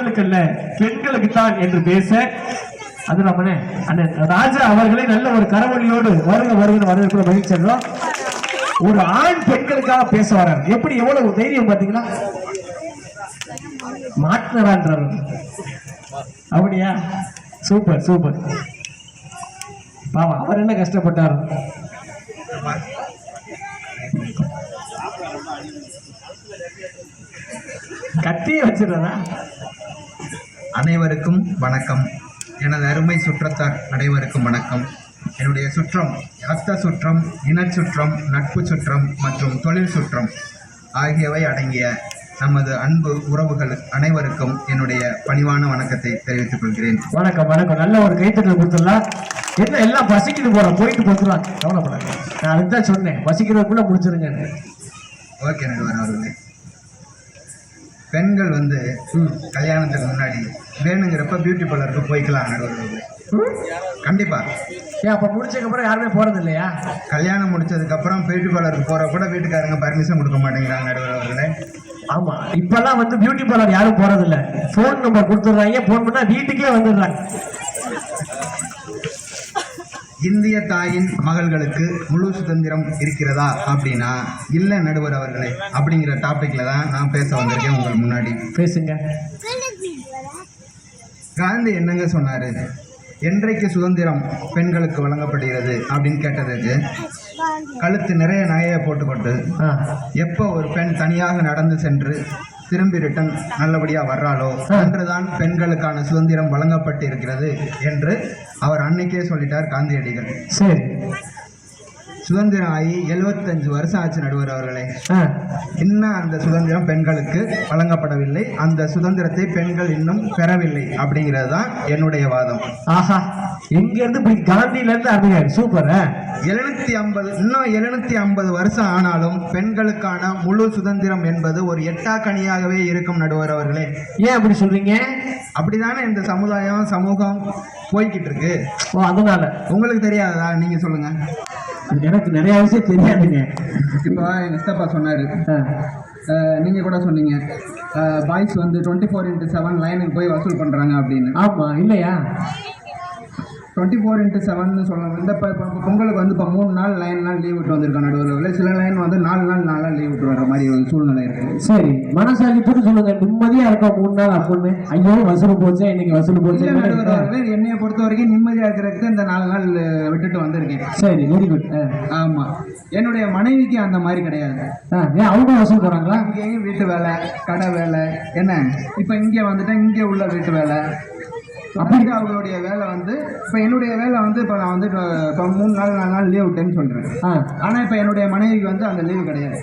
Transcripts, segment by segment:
பெண்களுக்கு அல்ல பெண்களுக்கு தான் என்று பேச அது நம்ம அண்ணன் ராஜா அவர்களை நல்ல ஒரு கரவொலியோடு வருங்க வருங்க வரவேற்குள்ள மகிழ்ச்சி அடைகிறோம். ஒரு ஆண் பெண்களுக்காக பேச வர்றாரு எப்படி எவ்வளவு தைரியம் பாத்தீங்கன்னா மாட்டினான்றார் அப்படியா? Super super. பாவம் அவர் என்ன கஷ்டப்பட்டார்? கத்தியே வச்சிடறா அனைவருக்கும் வணக்கம். எனது அருமை சுற்றத்தார் அனைவருக்கும் வணக்கம். என்னுடைய சுற்றம் ரத்த சுற்றம் இனச் சுற்றம் நட்பு சுற்றம் மற்றும் தொழில் சுற்றம் ஆகியவை அடங்கிய நமது அன்பு உறவுகள் அனைவருக்கும் என்னுடைய பணிவான வணக்கத்தை தெரிவித்துக் கொள்கிறேன். வணக்கம் வணக்கம். நல்ல ஒரு கைத்தட்டல் கொடுத்துடலாம். என்ன எல்லாம் பசிக்கிட்டு போறோம் போயிட்டு போத்துலாம் கவலைப்படாது நான் அதுக்கு தான் சொன்னேன். பசிக்கிறதுக்குள்ள முடிச்சிருங்க. ஓகே நடுவர் அவர்களே. பெண்கள் வந்து கல்யாணத்துக்கு முன்னாடி வேணுங்கிறப்ப பியூட்டி பார்லருக்கு போய்க்கலாம் நடுவர் அவர்களே கண்டிப்பா. ஏன் அப்ப முடிச்சதுக்கு அப்புறம் யாருமே போறது இல்லையா? கல்யாணம் முடிச்சதுக்கு அப்புறம் பியூட்டி பார்லருக்கு போற கூட வீட்டுக்காரங்க பர்மிஷன் கொடுக்க மாட்டேங்கிறாங்க நடுவர் அவர்களே ஆமா. இப்பெல்லாம் வந்து பியூட்டி பார்லர் யாரும் போறது இல்ல. போன் நம்பர் கொடுத்துடுறாங்க. போன் பண்ணா வீட்டுக்கே வந்துடுறாங்க. இந்திய தாயின் மகள்களுக்கு முழு சுதந்திரம் இருக்கிறதா அப்படின்னா இல்லை நடுவர் அவர்களே அப்படிங்கிற டாபிக்ல தான் நான் பேச வந்திருக்கேன் உங்கள் முன்னாடி. பேசுங்க. காந்தி என்னங்க சொன்னாரு? என்றைக்கு சுதந்திரம் பெண்களுக்கு வழங்கப்படுகிறது? அப்படின்னு கேட்டதுக்கு கழுத்து நிறைய நகையை போட்டுக்கொண்டு எப்போ ஒரு பெண் தனியாக நடந்து சென்று திரும்பி ரிட்டன் நல்லபடியாக வர்றாளோ அன்றுதான் பெண்களுக்கான சுதந்திரம் வழங்கப்பட்டு இருக்கிறது என்று அவர் அன்னைக்கே சொல்லிட்டார் காந்தியடிகள். சரி. சுதந்திரம் ஆகி எழுபத்தஞ்சு வருஷம் ஆச்சு நடுவர் அவர்களே. இன்னும் அந்த சுதந்திரம் பெண்களுக்கு வழங்கப்படவில்லை. அந்த சுதந்திரத்தை பெண்கள் இன்னும் பெறவில்லை அப்படிங்கிறது தான் என்னுடைய வாதம். ஆஹா. எங்க இருந்து இப்படி காந்தியில இருந்து அருமையா சூப்பர் எழுநூத்தி ஐம்பது இன்னும் எழுநூத்தி ஐம்பது வருஷம் ஆனாலும் பெண்களுக்கான முழு சுதந்திரம் என்பது ஒரு எட்டா கனியாகவே இருக்கும் நடுவர் அவர்களே. ஏன் அப்படி சொல்றீங்க? அப்படிதானே இந்த சமுதாயம் சமூகம் போய்கிட்டு இருக்கு. ஓ அதனால. உங்களுக்கு தெரியாதா நீங்க சொல்லுங்க. எனக்கு நிறைய விஷயம் தெரியாதுங்க. இப்போ எங்க சித்தப்பா சொன்னாரு. ஆ, அஹ், நீங்க கூட சொன்னீங்க. பாய்ஸ் வந்து டுவெண்ட்டி ஃபோர் இன்ட்டு செவன் லைனுக்கு போய் வசூல் பண்றாங்க அப்படின்னு. ஆமா இல்லையா? டுவெண்ட்டி ஃபோர் இன்ட்டு செவன் சொல்லலாம் இந்த இப்போ இப்போ பொங்கலுக்கு வந்து இப்போ மூணு நாள் லைன் நாள் லீவ் விட்டு வந்திருக்காங்க நடுவில் சில லைன் வந்து நாலு நாள் நாலு நாள் லீவ் விட்டு வர மாதிரி ஒரு சூழ்நிலை இருக்கு. சரி மனசாலி போட்டு சொல்லுங்க. நிம்மதியா இருக்கும் மூணு நாள் அப்படின்னு ஐயோ வசூல் போச்சே இன்னைக்கு வசூல் போச்சே என்னைய பொறுத்த வரைக்கும் நிம்மதியாக இருக்கிறதுக்கு இந்த நாலு நாள் விட்டுட்டு வந்திருக்கேன். சரி வெரி குட் ஆமா. என்னுடைய மனைவிக்கு அந்த மாதிரி கிடையாது. ஏன் அவங்க வசூல் போறாங்களா? இங்கேயும் வீட்டு வேலை கடை வேலை என்ன? இப்போ இங்கே வந்துட்டேன் இங்கே உள்ள வீட்டு வேலை. அப்படிங்க அவங்களுடைய வேலை வந்து இப்போ என்னுடைய வேலை வந்து இப்போ நான் வந்து இப்போ மூணு நாள் நாலு நாள் லீவ் விட்டேன்னு சொல்கிறேன் ஆனால் இப்போ என்னுடைய மனைவிக்கு வந்து அந்த லீவு கிடையாது.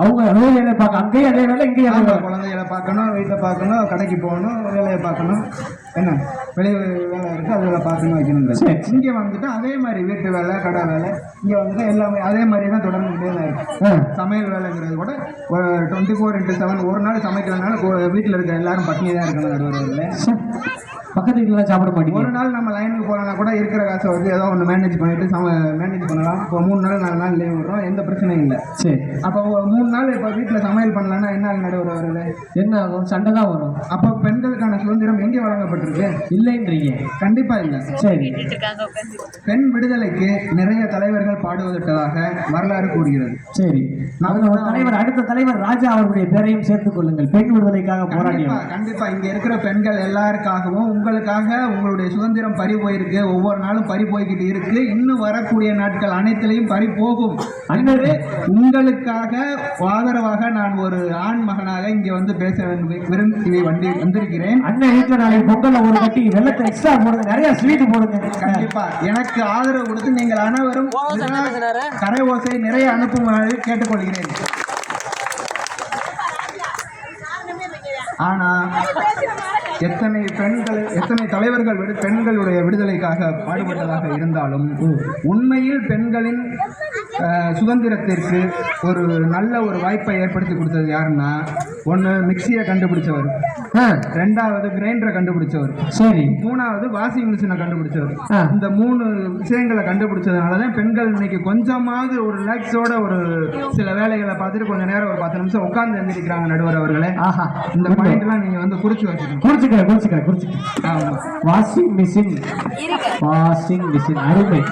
அவங்க அதே வேலை பார்க்க அங்கேயும் அதே வேலை இங்கேயும் அதே வேலை. குழந்தைகளை பார்க்கணும் வீட்டை பார்க்கணும் கடைக்கு போகணும் வேலையை பார்க்கணும். என்ன? வெளியே வேலை இருக்குது அதில் பார்க்கணும் வைக்கணும். இங்கே வந்துட்டு அதே மாதிரி வீட்டு வேலை கடை வேலை இங்கே வந்துட்டு எல்லாமே அதே மாதிரி தான் தொடர்ந்துகிட்டே தான் இருக்கு. ஆ, சமையல் வேலைங்கிறது கூட டுவெண்ட்டி ஃபோர் இன்ட்டு செவன் ஒரு நாள் சமைக்கிறதுனால வீட்டில் இருக்க எல்லாரும் பட்னி தான் இருக்கணும் நடுவர்களே பக்கத்து வீட்டுல சாப்பிட மாட்டீங்க ஒரு நாள் நம்ம லைனுக்கு போனா கூட இருக்கிற காசை வச்சு ஏதோ ஒன்று மேனேஜ் பண்ணிட்டு சம மேனேஜ் பண்ணலாம். இப்போ மூணு நாள் நாலு நாள் லீவ் விடுறோம் எந்த பிரச்சனையும் இல்லை. சரி. அப்போ மூணு நாள் இப்போ வீட்டில் சமையல் பண்ணலன்னா என்ன நடுவர் அவர்களே என்ன ஆகும்? சண்டை தான் வரும். அப்போ பெண்களுக்கான சுதந்திரம் எங்கே வழங்கப்பட்டிருக்கு? இல்லைன்றீங்க. கண்டிப்பா இல்லை. சரி. பெண் விடுதலைக்கு நிறைய தலைவர்கள் பாடுவதற்காக வரலாறு கூறுகிறது. சரி. அதுல ஒரு தலைவர் அடுத்த தலைவர் ராஜா அவர்களுடைய பேரையும் சேர்த்துக் கொள்ளுங்கள். பெண் விடுதலைக்காக போராடியவர். கண்டிப்பா. இங்க இருக்கிற பெண்கள் எல்லாருக்காகவும் உங்களுக்காக உங்களுடைய சுதந்திரம் பறி போயிருக்கு. ஒவ்வொரு நாளும் பறி போய்கிட்டு இருக்கு. இன்னும் வரக்கூடிய நாட்கள் அனைத்திலையும் பறி போகும். அன்று உங்களுக்காக ஆதரவாக நான் ஒரு ஆண் மகனாக இங்க வந்து பேச விரும்பி- விரும்பி வண்டி வந்திருக்கிறேன். அண்ணன் வீட்டுல நாளைக்கு பொங்கல்ல ஒரு கட்டி வெள்ளத்தை எக்ஸ்ட்ரா போடுங்க நிறைய ஸ்வீட் போடுங்க. கண்டிப்பா. எனக்கு ஆதரவு கொடுத்து நீங்கள் அனைவரும் கரை ஓசை நிறைய அனுப்புமாறு கேட்டுக்கொள்கிறேன். ஆனா எத்தனை பெண்கள் எத்தனை தலைவர்கள் விடு பெண்களுடைய விடுதலைக்காக பாடுபட்டதாக இருந்தாலும் உண்மையில் பெண்களின் சுதந்திரத்திற்கு ஒரு நல்ல ஒரு வாய்ப்பை ஏற்படுத்தி கொடுத்தது யாருன்னா ஒன்று மிக்சியை கண்டுபிடிச்சவர். ரெண்டாவது கிரைண்டரை கண்டுபிடிச்சவர். சரி. மூணாவது வாஷிங் மிஷினை கண்டுபிடிச்சவர். இந்த மூணு விஷயங்களை கண்டுபிடிச்சதுனால தான் பெண்கள் இன்னைக்கு கொஞ்சமாவது ஒரு ரிலாக்ஸோட ஒரு சில வேலைகளை பார்த்துட்டு கொஞ்ச நேரம் ஒரு பத்து நிமிஷம் உட்கார்ந்து எழுந்திருக்கிறாங்க நடுவர் அவர்களே. ஆஹா. இந்த பாயிண்ட்லாம் நீங்க வந்து குறிச்சு வச்சுக்கணும். குறிச்சுக்கிறேன் குறிச்சுக்கிறேன் குறிச்சுக்கிறேன் வாஷிங் மிஷின் வாஷிங் மிஷின் அருமை.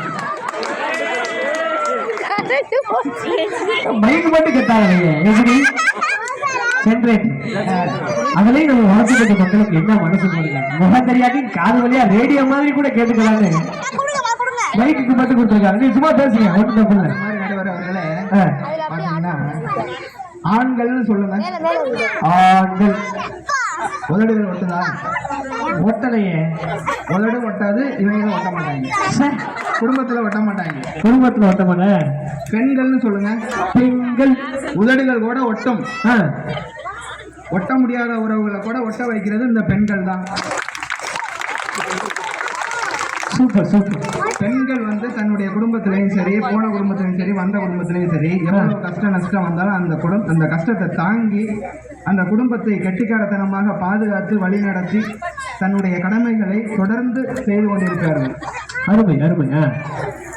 மைக் மட்டும் கேட்டாங்க எப்படி? சென்ட்ரேட் அதுலயும் நம்ம வளர்த்துக்கிட்ட மக்களுக்கு என்ன மனசு பாருங்க முகம் தெரியாட்டி காது வழியா ரேடியோ மாதிரி கூட கேட்டுக்கலான்னு மைக்குக்கு மட்டும் கொடுத்துருக்காங்க. நீ சும்மா பேசுங்க ஒன்றும் தப்பு இல்லை. இந்த மாதிரி நடுவர் அவர்களே ஆ, பாத்தீங்கன்னா ஆண்கள்னு சொல்லுங்க. ஆண்கள். உதடுகள் ஒட்டுதா ஒட்டலையே உதடு ஒட்டாது இவங்களும் ஒட்ட மாட்டாங்க. குடும்பத்துல ஒட்ட மாட்டாங்க. குடும்பத்துல ஒட்டமான பெண்கள்னு சொல்லுங்க. பெண்கள். உதடுகள் கூட ஒட்டும். ஒட்ட முடியாத உறவுகளை கூட ஒட்ட வைக்கிறது இந்த பெண்கள் தான். Super super. பெண்கள் வந்து தன்னுடைய குடும்பத்திலையும் சரி போன குடும்பத்திலையும் சரி வந்த குடும்பத்திலையும் சரி எவ்வளவு கஷ்ட நஷ்டம் வந்தாலும் அந்த குடும் அந்த கஷ்டத்தை தாங்கி அந்த குடும்பத்தை கெட்டிக்காரத்தனமாக பாதுகாத்து வழிநடத்தி தன்னுடைய கடமைகளை தொடர்ந்து செய்து கொண்டிருக்கிறார்கள். அருமை அருமை ஆ.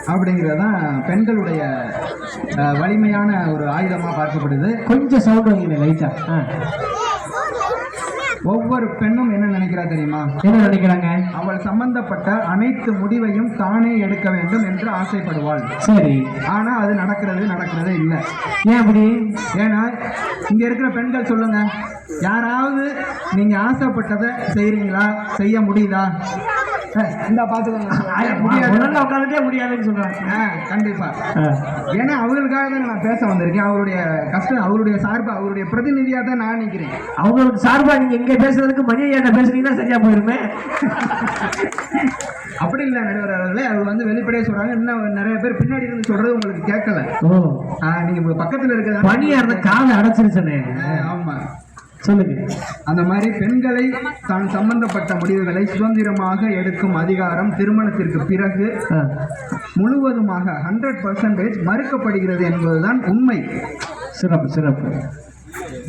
அப்படிங்கிறது தான் பெண்களுடைய வலிமையான ஒரு ஆயுதமாக பார்க்கப்படுது. கொஞ்சம் சவுண்ட் வைங்க லைட்டா. ஆ. ஒவ்வொரு பெண்ணும் என்ன நினைக்கிறா தெரியுமா? என்ன நினைக்கிறாங்க? அவள் சம்பந்தப்பட்ட அனைத்து முடிவையும் தானே எடுக்க வேண்டும் என்று ஆசைப்படுவாள். சரி. ஆனா அது நடக்கிறது நடக்கிறதே இல்லை. ஏன் அப்படி? ஏன்னா இங்க இருக்கிற பெண்கள் சொல்லுங்க யாராவது நீங்க ஆசைப்பட்டதை செய்றீங்களா? செய்ய முடியுதா? இந்தா முதல்ல உட்காந்துட்டே முடியாதுன்னு சொல்றாங்க. கண்டிப்பா. ஏன்னா அவங்களுக்காக தான் நான் பேச வந்திருக்கேன். அவருடைய கஷ்டம் அவருடைய சார்பு அவருடைய பிரதிநிதியா தான் நான் நிற்கிறேன் அவங்களுக்கு சார்பா நீங்க இங்க பேசுறதுக்கு மணி ஐயா பேசுறீங்கன்னா சரியா போயிருமே? அப்படி இல்லை நடுவர் அவர்களே. அவர் வந்து வெளிப்படையா சொல்றாங்க. இன்னும் நிறைய பேர் பின்னாடி இருந்து சொல்றது உங்களுக்கு கேட்கல. ஓ. நீங்க பக்கத்துல இருக்கிறது பனியா இருந்த காதை அடைச்சிருச்சனே. ஆமா. சொல்லுங்க. அந்த மாதிரி பெண்களை தான் சம்பந்தப்பட்ட முடிவுகளை சுதந்திரமாக எடுக்கும் அதிகாரம் திருமணத்திற்கு பிறகு முழுவதுமாக ஹண்ட்ரட் பர்சன்டேஜ் மறுக்கப்படுகிறது என்பதுதான் உண்மை. சிறப்பு சிறப்பு.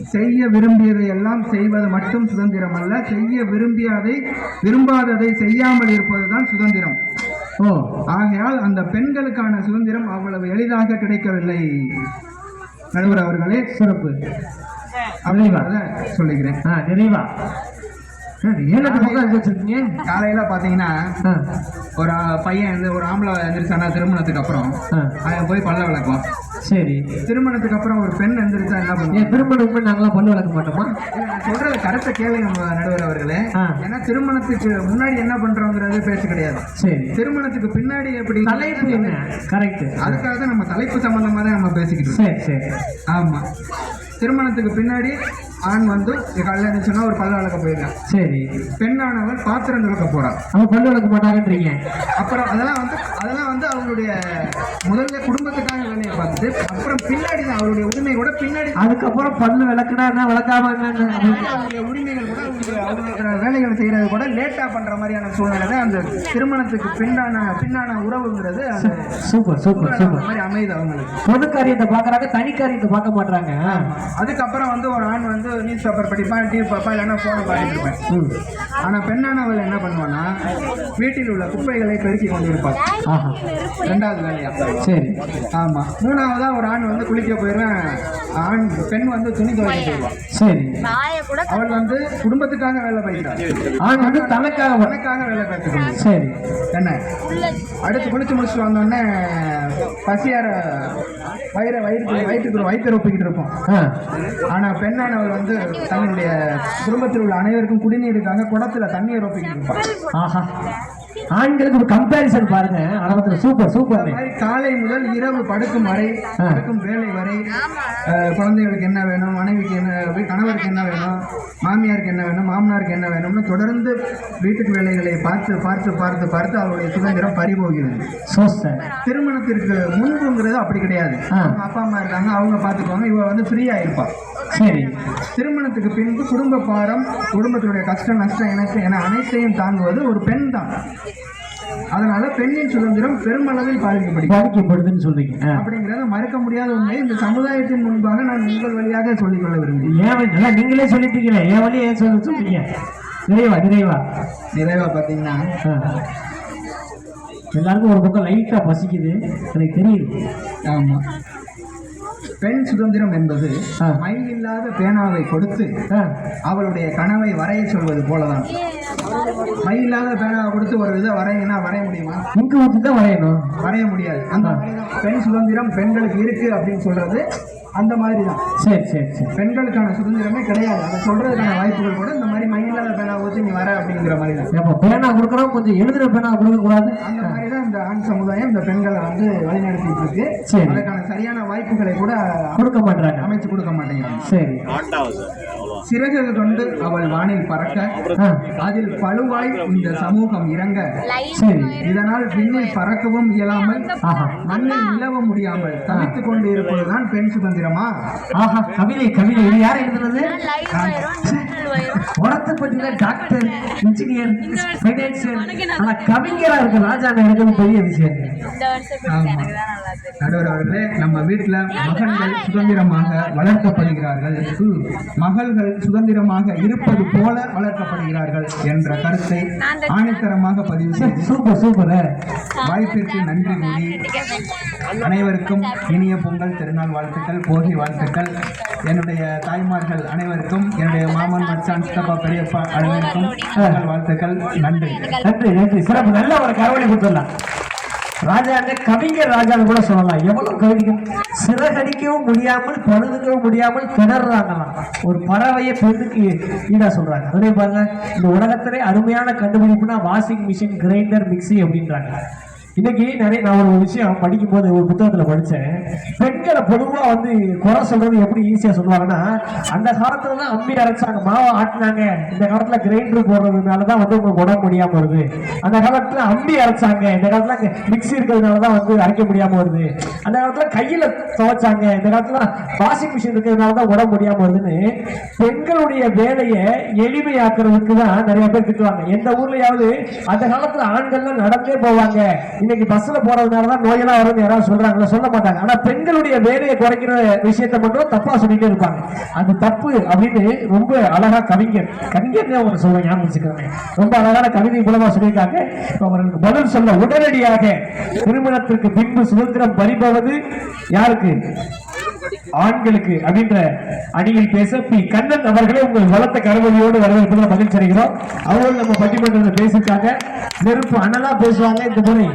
செய்ய விரும்பியதை எல்லாம் செய்வது மட்டும் சுதந்திரம் அல்ல. செய்ய விரும்பியதை விரும்பாததை செய்யாமல் இருப்பதுதான் சுதந்திரம். ஓ. ஆகையால் அந்த பெண்களுக்கான சுதந்திரம் அவ்வளவு எளிதாக கிடைக்கவில்லை. நடுவர் அவர்களே. சிறப்பு. அப்படிங்கிறத சொல்லிக்கிறேன். ஆ ஏழத்து பக்கம் எழுதி வச்சிருக்கீங்க. காலையில பாத்தீங்கன்னா ஒரு பையன் வந்து ஒரு ஆம்பளை எந்திரிச்சானா திருமணத்துக்கு அப்புறம் அவன் போய் பல்ல விளக்குவான். சரி. திருமணத்துக்கு அப்புறம் ஒரு பெண் எந்திரிச்சா என்ன பண்ணுவான்? ஏன் திருமணம் நாங்களாம் பல்லு வளர்க்க மாட்டோமா? சொல்றது கரெக்டா கேளுங்க நம்ம நடுவர் அவர்களே. ஏன்னா திருமணத்துக்கு முன்னாடி என்ன பண்றோங்கிறது பேச்சு கிடையாது. சரி. திருமணத்துக்கு பின்னாடி எப்படி தலைப்பு என்ன? கரெக்ட் அதுக்காக தான் நம்ம தலைப்பு சம்பந்தமா தான் நம்ம பேசிக்கிட்டு சரி சரி. ஆமா. திருமணத்துக்கு பின்னாடி ஆண் வந்து காலையில் இருந்துச்சுன்னா ஒரு பல்ல விளக்க போயிருக்கான் சரி. பெண்ணானவள் பாத்திரம் துளக்க போறான். அவங்க பல்லு வளர்க்க மாட்டாங்கன்றீங்க அப்புறம் அதெல்லாம் வந்து அதெல்லாம் வந்து அவங்களுடைய முதல்ல குடும்பத்துக்காக பார்த்துட்டு அப்புறம் பின்னாடி தான் அவருடைய உரிமை கூட பின்னாடி அதுக்கப்புறம் பல்லு விளக்குனா என்ன விளக்காம. அவங்களுடைய உரிமைகள் கூட அவங்களுடைய வேலைகள் செய்யறது கூட லேட்டா பண்ற மாதிரியான சூழ்நிலை தான் அந்த திருமணத்துக்கு பின்னான பின்னான உறவுங்கிறது சூப்பர் சூப்பர் சூப்பர். மாதிரி அமையுது அவங்களுக்கு. பொது காரியத்தை பாக்குறாங்க தனி காரியத்தை பார்க்க மாட்டாங்க அதுக்கப்புறம் வந்து ஒரு ஆண் வந்து நியூஸ் பேப்பர் படிப்பான் டிவி பார்ப்பான் இல்லைன்னா ஃபோனை பார்த்துட்டு. ஆனா பெண்ணானவள் என்ன பண்ணுவான்னா வீட்டில் உள்ள குப்பைகளை பெருக்கி கொண்டிருப்பாள் ஆஹா. ரெண்டாவது வேலையா? சரி. ஆமா. மூணாவதா ஒரு ஆண் வந்து குளிக்க போயிடுவேன் ஆண் பெண் வந்து துணி துவைக்க போயிடுவான் சரி. அவள் வந்து குடும்பத்துக்காக வேலை பார்க்கிறாள். ஆண் வந்து தனக்காக தனக்காக வேலை பார்த்துக்கணும். சரி. என்ன? அடுத்து குளிச்சு முடிச்சுட்டு வந்தோடனே பசியார வயிறை வயிறு வயிற்றுக்கு வயிற்று ஒப்பிக்கிட்டு இருப்போம். ஆ. ஆனா பெண்ணானவள் வந்து தன்னுடைய குடும்பத்தில் உள்ள அனைவருக்கும் குடிநீருக்காக குடத்துல தண்ணீர் ஒப்பிக்கிட்டு இருப்பாள் ஆஹா. ஆண்களுக்கு ஒரு கம்பேரிசன் பாருங்க. ஆரம்பத்துல சூப்பர் சூப்பர் காலை முதல் இரவு படுக்கும் வரை. படுக்கும் வேலை வரை குழந்தைகளுக்கு என்ன வேணும் மனைவிக்கு என்ன கணவருக்கு என்ன வேணும் மாமியாருக்கு என்ன வேணும் மாமனாருக்கு என்ன வேணும்னு தொடர்ந்து வீட்டுக்கு வேலைகளை பார்த்து பார்த்து பார்த்து பார்த்து அவருடைய சுதந்திரம் பறிபோகிறது. திருமணத்திற்கு முன்புங்கிறது அப்படி கிடையாது. அப்பா அம்மா இருக்காங்க அவங்க பார்த்துக்குவாங்க இவ வந்து ஃப்ரீயா இருப்பா. சரி. திருமணத்துக்கு பின்பு குடும்ப பாரம் குடும்பத்தினுடைய கஷ்டம் நஷ்டம் என அனைத்தையும் தாங்குவது ஒரு பெண் தான் அதனால பெண்ணின் சுதந்திரம் பெருமளவில் பாதிக்கப்படுகிறது. பாதிக்கப்படுதுன்னு சொல்றீங்க. அப்படிங்கிறத மறுக்க முடியாத உண்மை இந்த சமுதாயத்தின் முன்பாக நான் உங்கள் வழியாக சொல்லிக்கொள்ள விரும்புகிறேன். ஏன் நீங்களே சொல்லிட்டீங்களே என் வழி ஏன் சொல்ல சொல்றீங்க. நிறைவா நிறைவா நிறைவா பார்த்தீங்கன்னா ஆ. எல்லாருக்கும் ஒரு பக்கம் லைட்டா பசிக்குது. எனக்கு தெரியுது. ஆமா. பெண் சுதந்திரம் என்பது ஆ. மை இல்லாத பேனாவை கொடுத்து ஆ. அவளுடைய கனவை வரைய சொல்வது போலதான். மை இல்லாத பேனாவை கொடுத்து ஒரு இதை வரையினா வரைய முடியுமா? இங்கு ஊற்றி தான் வரையணும். வரைய முடியாது. அந்த பெண் சுதந்திரம் பெண்களுக்கு இருக்கு அப்படின்னு சொல்றது அந்த மாதிரி தான். சரி சரி சரி. பெண்களுக்கான சுதந்திரமே கிடையாது. அதை சொல்றதுக்கான வாய்ப்புகள் கூட இந்த மாதிரி மை இல்லாத பேனாவை ஊற்றி நீ வர அப்படிங்கிற மாதிரி தான். அப்போ பேனா கொடுக்குறோம். கொஞ்சம் எழுதுற பேனா கொடுக்க கூடாது. அந்த மாதிரி தான் இந்த ஆண் சமுதாயம் இந்த பெண்களை வந்து வழிநடத்திட்டு இருக்கு. சரி. அதுக்கான சரியான வாய்ப்புகளை கூட கொடுக்க மாட்டாங்க அமைச்சு கொடுக்க மாட்டேங்கிறாங்க. சரி. சிறகுகள் கொண்டு அவள் வானில் பறக்க. அதில் பழுவாய் இந்த சமூகம் இறங்க. இதனால் விண்ணில் பறக்கவும் இயலாமல் மண்ணில் நிலவ முடியாமல் தவித்துக் கொண்டு இருப்பதுதான் பெண் சுதந்திரமா? ஆஹா கவிதை கவிதை இது யார் எழுதுனது? உரத்துப்பட்டியில டாக்டர் இன்ஜினியர் ஆனா கவிஞரா இருக்க ராஜா எனக்கு பெரிய விஷயம். நடுவர் அவர்களே நம்ம வீட்டுல மகன்கள் சுதந்திரமாக வளர்க்கப்படுகிறார்கள். மகள்கள் சுதந்திரமாக இருப்பது போல வளர்க்கப்படுகிறார்கள் என்ற கருத்தை ஆணித்தரமாக பதிவு செய்து சூப்பர் சூப்பர். வாய்ப்பிற்கு நன்றி கூறி அனைவருக்கும் இனிய பொங்கல் திருநாள் வாழ்த்துக்கள் போகி வாழ்த்துக்கள். என்னுடைய தாய்மார்கள் அனைவருக்கும் என்னுடைய மாமன் பெரியப்பா அனைவருக்கும் வாழ்த்துக்கள் நன்றி. நன்றி நன்றி. சிறப்பு. நல்ல ஒரு கவலை கொடுத்துடலாம். ராஜாங்க கவிஞர் ராஜான்னு கூட சொல்லலாம். எவ்வளவு கவிதைகள் சிறகடிக்கவும் முடியாமல் பழுதுக்கவும் முடியாமல் திணறாங்களாம் ஒரு பறவையை பெண்ணுக்கு ஈடா சொல்றாங்க. அதே பாருங்க இந்த உலகத்திலே அருமையான கண்டுபிடிப்புனா வாஷிங் மிஷின் கிரைண்டர் மிக்ஸி அப்படின்றாங்க. இன்னைக்கு நிறைய நான் ஒரு விஷயம் படிக்கும் போது ஒரு புத்தகத்துல படிச்சேன். பெண்களை பொதுவா வந்து குறை சொல்றது எப்படி ஈஸியா சொல்லுவாங்கன்னா அந்த காலத்துல தான் அம்மி அரைச்சாங்க மாவை ஆட்டினாங்க. இந்த காலத்துல கிரைண்டர் போடுறதுனாலதான் வந்து உங்களுக்கு உடம்பு முடியாம வருது. அந்த காலத்துல அம்மி அரைச்சாங்க. இந்த காலத்துல மிக்சி இருக்கிறதுனாலதான் வந்து அரைக்க முடியாம வருது. அந்த காலத்துல கையில துவைச்சாங்க. இந்த காலத்துல வாஷிங் மிஷின் இருக்கிறதுனாலதான் உடம்பு முடியாம வருதுன்னு பெண்களுடைய வேலையை எளிமையாக்குறதுக்கு தான் நிறைய பேர் திட்டுவாங்க. எந்த ஊர்லயாவது அந்த காலத்துல ஆண்கள்லாம் நடந்தே போவாங்க. இன்னைக்கு பஸ்ல போறதுனாலதான் நோயெல்லாம் வரும்னு யாராவது சொல்றாங்களா? சொல்ல மாட்டாங்க. ஆனா பெண்களுடைய வேலையை குறைக்கிற விஷயத்தை மட்டும் தப்பா சொல்லிட்டே இருப்பாங்க. அது தப்பு அப்படின்னு ரொம்ப அழகா கவிஞர் கவிஞர் அவங்க சொல்ல ஞாபகம் வச்சுக்கிறேன் ரொம்ப அழகான கவிதை மூலமா சொல்லியிருக்காங்க. அவங்களுக்கு பதில் சொல்ல உடனடியாக திருமணத்திற்கு பின்பு சுதந்திரம் பறிபவது யாருக்கு? ஆண்களுக்கு அப்படின்ற அணியில் பேச பி. கண்ணன் அவர்களை உங்கள் வளர்த்த கரவொலியோடு வரவேற்பதில் மகிழ்ச்சி அடைகிறோம் அவர்கள் நம்ம பட்டிமன்றத்தில் பேசியிருக்காங்க நெருப்பு அனலா பேசுவாங்க இந்த முறை.